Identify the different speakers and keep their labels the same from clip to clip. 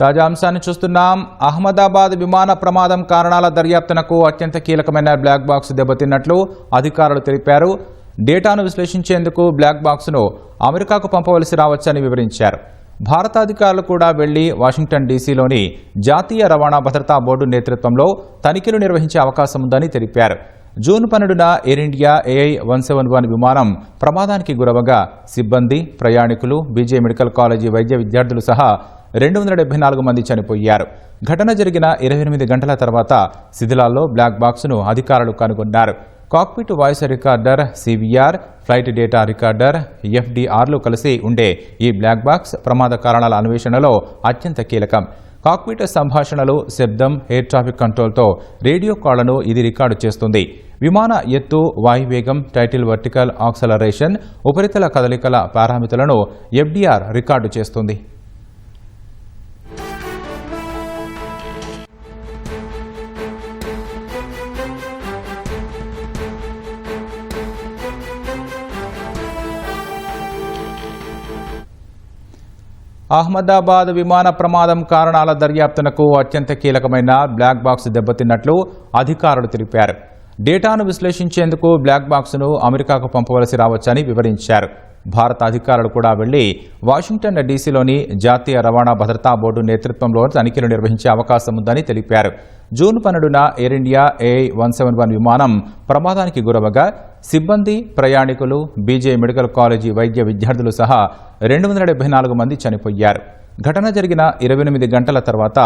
Speaker 1: తాజా అంశాన్ని చూస్తున్నాం. అహ్మదాబాద్ విమాన ప్రమాదం కారణాల దర్యాప్తునకు అత్యంత కీలకమైన బ్లాక్ బాక్స్ దెబ్బతిన్నట్లు అధికారులు తెలిపారు. డేటాను విశ్లేషించేందుకు బ్లాక్ బాక్స్ను అమెరికాకు పంపవలసి రావచ్చని వివరించారు. భారత అధికారులు కూడా వెళ్ళి వాషింగ్టన్ డీసీలోని జాతీయ రవాణా భద్రతా బోర్డు నేతృత్వంలో తనిఖీలు నిర్వహించే అవకాశం ఉందని తెలిపారు. జూన్ పన్నెండున Air India AI one seven one విమానం ప్రమాదానికి గురవగా సిబ్బంది ప్రయాణికులు బీజే మెడికల్ కాలేజీ వైద్య విద్యార్థులు సహా రెండు వందల డెబ్బై నాలుగు మంది చనిపోయారు. ఘటన జరిగిన ఇరవై ఎనిమిది గంటల తర్వాత శిథిలాల్లో బ్లాక్ బాక్స్ను అధికారులు కనుగొన్నారు. Cockpit voice recorder CVR flight data recorder ఎఫ్డిఆర్లు కలిసి ఉండే ఈ బ్లాక్ బాక్స్ ప్రమాద కారణాల అన్వేషణలో అత్యంత కీలకం. కాక్పిట్ సంభాషణలు శబ్దం ఎయిర్ ట్రాఫిక్ కంట్రోల్తో రేడియో కాళ్ళను ఇది రికార్డు చేస్తుంది. విమాన ఎత్తు వాయువేగం టైటిల్ వర్టికల్ ఆక్సలరేషన్ ఉపరితల కదలికల పారామితులను ఎఫ్డిఆర్ రికార్డు చేస్తుంది. అహ్మదాబాద్ విమాన ప్రమాదం కారణాల దర్యాప్తునకు అత్యంత కీలకమైన బ్లాక్ బాక్స్ దెబ్బతిన్నట్లు అధికారులు తెలిపారు. డేటాను విశ్లేషించేందుకు బ్లాక్ బాక్స్ను అమెరికాకు పంపవలసి రావచ్చని వివరించారు. భారత అధికారులు కూడా వెళ్ళి వాషింగ్టన్ డీసీలోని జాతీయ రవాణా భద్రతా బోర్డు నేతృత్వంలో తనిఖీలు నిర్వహించే అవకాశం ఉందని తెలిపారు. జూన్ పన్నెండున Air India A one seven one విమానం ప్రమాదానికి గురవగా సిబ్బంది ప్రయాణికులు బీజే మెడికల్ కాలేజీ వైద్య విద్యార్థులు సహా రెండు వందల డెబ్బై నాలుగు మంది చనిపోయారు. ఘటన జరిగిన ఇరవై ఎనిమిది గంటల తర్వాత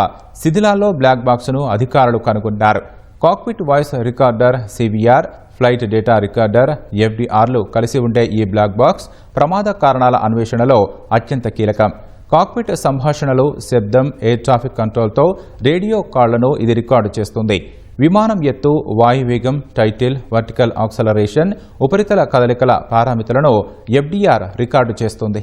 Speaker 1: శిథిలాల్లో బ్లాక్ బాక్స్ను అధికారులు కనుగొన్నారు. Cockpit voice recorder CVR flight data recorder ఎఫ్డిఆర్లు కలిసి ఉండే ఈ బ్లాక్ బాక్స్ ప్రమాద కారణాల అన్వేషణలో అత్యంత కీలకం. కాక్పిట్ సంభాషణలు శబ్దం ఎయిర్ ట్రాఫిక్ కంట్రోల్తో రేడియో కాళ్ళను ఇది రికార్డు చేస్తుంది. విమానం ఎత్తు వాయువేగం టైటిల్ వర్టికల్ ఆక్సలరేషన్ ఉపరితల కదలికల పారామితులను ఎఫ్డిఆర్ రికార్డు చేస్తుంది.